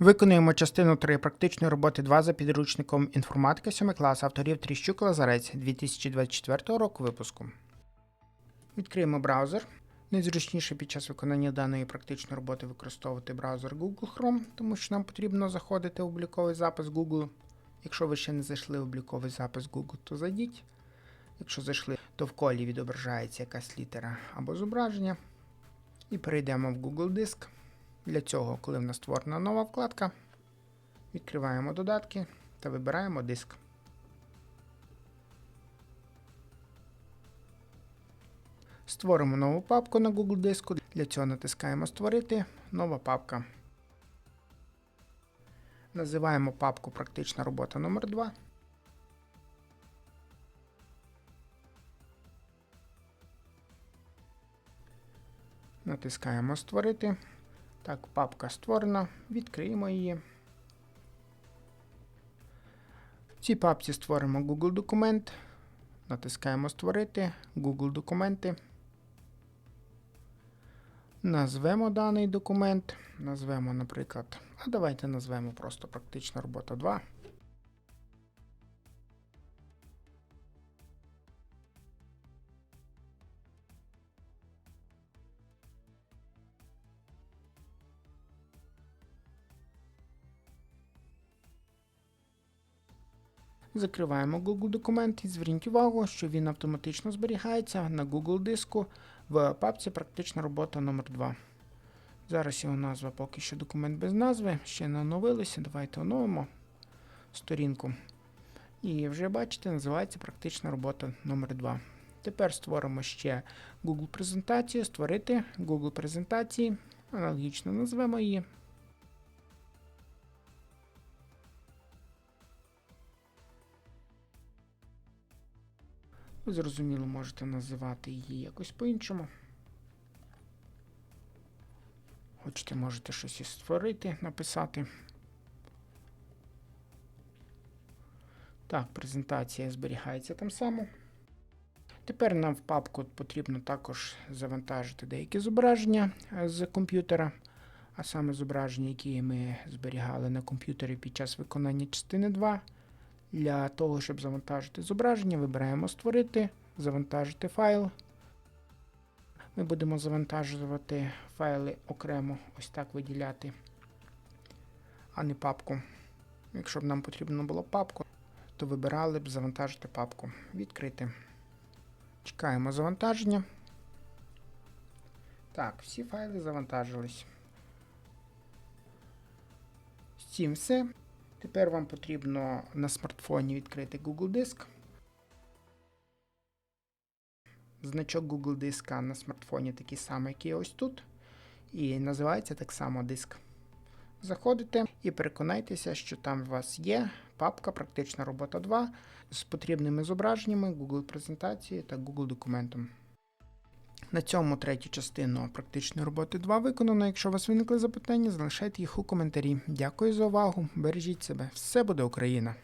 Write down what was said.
Виконуємо частину 3 практичної роботи 2 за підручником інформатика 7 клас авторів Тріщук Лазарець 2024 року випуску. Відкриємо браузер. Найзручніше під час виконання даної практичної роботи використовувати браузер Google Chrome, тому що нам потрібно заходити в обліковий запис Google. Якщо ви ще не зайшли в обліковий запис Google, то зайдіть. Якщо зайшли, то в колі відображається якась літера або зображення. І перейдемо в Google Диск. Для цього, коли в нас створена нова вкладка, відкриваємо додатки та вибираємо диск. Створимо нову папку на Google диску. Для цього натискаємо Створити нова папка. Називаємо папку Практична робота номер 2 Натискаємо Створити. Так, папка створена. Відкриємо її. В цій папці створимо Google документ. Натискаємо Створити, Google документи. Назвемо даний документ. Назвемо, наприклад, а давайте назвемо просто практична робота 2. Закриваємо Google документ і зверніть увагу, що він автоматично зберігається на Google диску в папці Практична робота номер 2 Зараз його назва поки що документ без назви, ще не оновилися. Давайте оновимо сторінку. І вже бачите, називається Практична робота номер 2 Тепер створимо ще Google презентацію, створити Google презентації, аналогічно назвемо її. Зрозуміло можете називати її якось по-іншому. Хочете, можете щось і створити, написати. Так, презентація зберігається там само. Тепер нам в папку потрібно також завантажити деякі зображення е, з комп'ютера, а саме зображення, які ми зберігали на комп'ютері під час виконання частини 2. Для того, щоб завантажити зображення, вибираємо Створити, завантажити файл. Ми будемо завантажувати файли окремо, ось так виділяти, а не папку. Якщо б нам потрібно було папку, то вибирали б завантажити папку. Відкрити. Чекаємо завантаження. Так, всі файли завантажились. З цим все. Тепер вам потрібно на смартфоні відкрити Google Диск. Значок Google диска на смартфоні такий самий, як і ось тут. І називається так само диск. Заходите і переконайтеся, що там у вас є папка Практична робота 2 з потрібними зображеннями, Google презентації та Google документом. На цьому третю частину практичної роботи 2 виконано. Якщо у вас виникли запитання, залишайте їх у коментарі. Дякую за увагу. Бережіть себе. Все буде Україна!